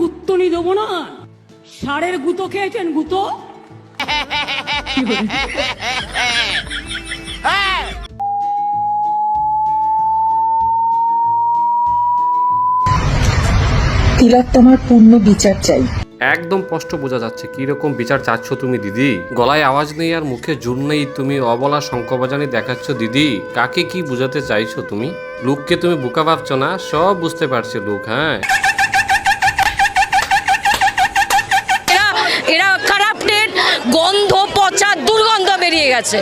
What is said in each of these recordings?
গুত্তনি দেবো না? ষাঁড়ের গুঁতো খেয়েছেন গুঁতো? তিলোত্তমার পূর্ণ বিচার চাই। একদম স্পষ্ট বোঝা যাচ্ছে কি রকম বিচার চাচ্ছ তুমি দিদি? গলায় আওয়াজ নেই আর মুখে জোর নেই তুমি অবলা শঙ্কবাজানি দেখাচ্ছ দিদি। কাকে কি বুঝাতে চাইছো তুমি? লোককে তুমি বোকা ভাবছ না? সব বুঝতে পারছে লোক হ্যাঁ। এরা এরা খারাপটের গন্ধ পচা দুর্গন্ধ বেরিয়ে গেছে।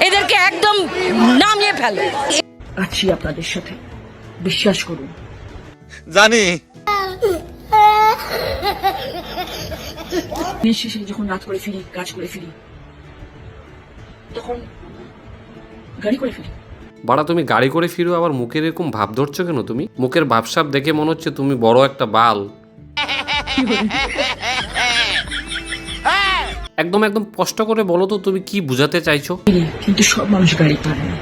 এদেরকে একদম নামিয়ে ফেলো। আছি আপনাদের সাথে। বিশ্বাস করুন। জানি। দিনের শেষে যখন রাত করে ফিরি কাজ করে ফিরি তখন গাড়ি করে ফিরি। বাড়া তুমি গাড়ি করে ফিরো আবার মুখের এরকম ভাব ধরছো কেন তুমি? মুখের ভাবসাব দেখে মনে হচ্ছে তুমি বড় একটা বাল। একদম একদম স্পষ্ট করে বলো তো তুমি কি বুঝাতে চাইছো? কিন্তু সব মানুষ গাড়ি পায় না।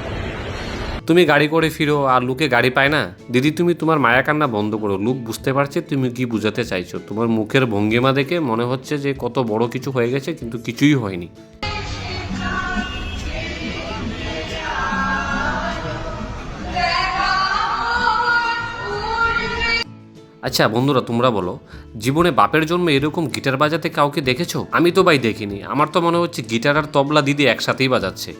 তুমি গাড়ি করে ফিরো আর লুকে গাড়ি পায় না। দিদি, তুমি তোমার মায়া কান্না বন্ধ করো। লুক বুঝতে পারছে তুমি কি বুঝাতে চাইছো। তোমার মুখের ভঙ্গিমা দেখে মনে হচ্ছে যে কত বড় কিছু হয়ে গেছে, কিন্তু কিছুই হয়নি। আচ্ছা বন্ধুরা, তোমরা বলো, জীবনে বাপের জন্ম এরকম গিটার বাজাতে কাউকে দেখেছ? আমি তো ভাই দেখিনি। আমার তো মনে হচ্ছে গিটার আর তবলা দিদি একসাথেই বাজাচ্ছে।